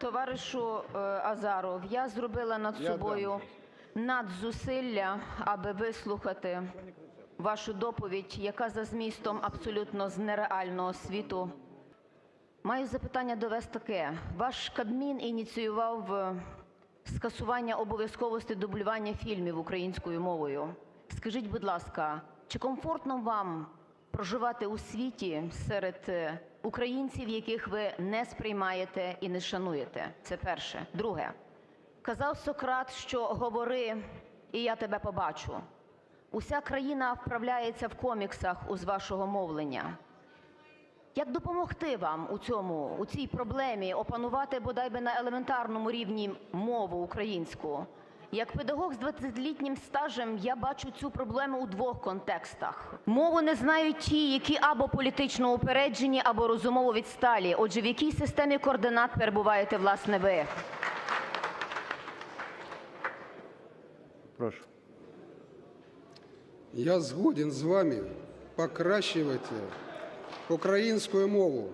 Товаришу е, Азаров, я зробила над собою надзусилля, аби вислухати вашу доповідь, яка за змістом абсолютно з нереального світу. Маю запитання до вас таке. Ваш Кабмін ініціював е, скасування обов'язковості дублювання фільмів українською мовою. Скажіть, будь ласка, чи комфортно вам проживати у світі серед е, українців, яких ви не сприймаєте і не шануєте? Це перше. Друге. Казав Сократ, що говори, і я тебе побачу. Уся країна вправляється в коміксах з вашого мовлення. Як допомогти вам у цьому, у цій проблемі опанувати бодай би на елементарному рівні мову українську? Як педагог з 20-літнім стажем я бачу цю проблему у двох контекстах. Мову не знають ті, які або політично упереджені, або розумово відсталі. Отже, в якій системі координат перебуваєте, власне, ви? Прошу. Я згоден з вами покращувати українську мову